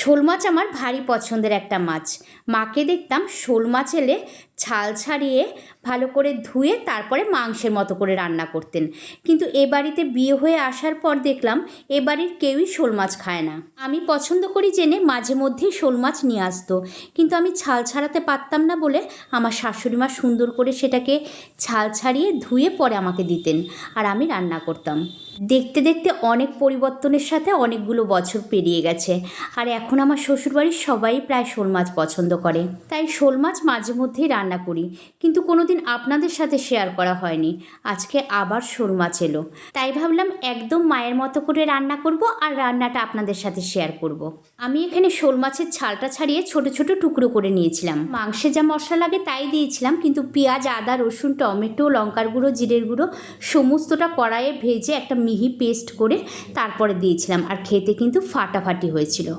শোল মাছ আমার ভারী পছন্দের একটা মাছ। মাকে দেখতাম শোল মাছ এলে ছাল ছাড়িয়ে ভালো করে ধুয়ে তারপরে মাংসের মতো করে রান্না করতেন। কিন্তু এ বাড়িতে বিয়ে হয়ে আসার পর দেখলাম এ বাড়ির কেউই শোল মাছ খায় না। আমি পছন্দ করি জেনে মাঝে মধ্যেই শোল মাছ নিয়ে আসতো। কিন্তু আমি ছাল ছাড়াতে পারতাম না বলে আমার শাশুড়ি মা সুন্দর করে সেটাকে ছাল ছাড়িয়ে ধুয়ে পরে আমাকে দিতেন। আর আমি রান্না করতাম। দেখতে দেখতে অনেক পরিবর্তনের সাথে অনেকগুলো বছর পেরিয়ে গেছে। আর এখন আমার শ্বশুরবাড়ির সবাই প্রায় শোল মাছ পছন্দ করে। তাই শোল মাছ মাঝে মধ্যেই রান্না করি। কিন্তু কোনোদিন আপনাদের সাথে শেয়ার করা হয়নি। আজকে আবার শোল মাছ এলো। তাই ভাবলাম একদম মায়ের মতো করে রান্না করব আর রান্নাটা আপনাদের সাথে শেয়ার করব। আমি এখানে শোল মাছের ছালটা ছাড়িয়ে ছোট ছোট টুকরো করে নিয়েছিলাম। মাংসে যা মশলা লাগে তাই দিয়েছিলাম। কিন্তু পেঁয়াজ, আদা, রসুন, টমেটো, লঙ্কার গুঁড়ো, জিরের গুঁড়ো সমস্তটা কড়াইয়ে ভেজে একটা মিহি পেস্ট করে তারপরে দিয়েছিলাম। আর খেতে কিন্তু ফাটাফাটি হয়েছিল।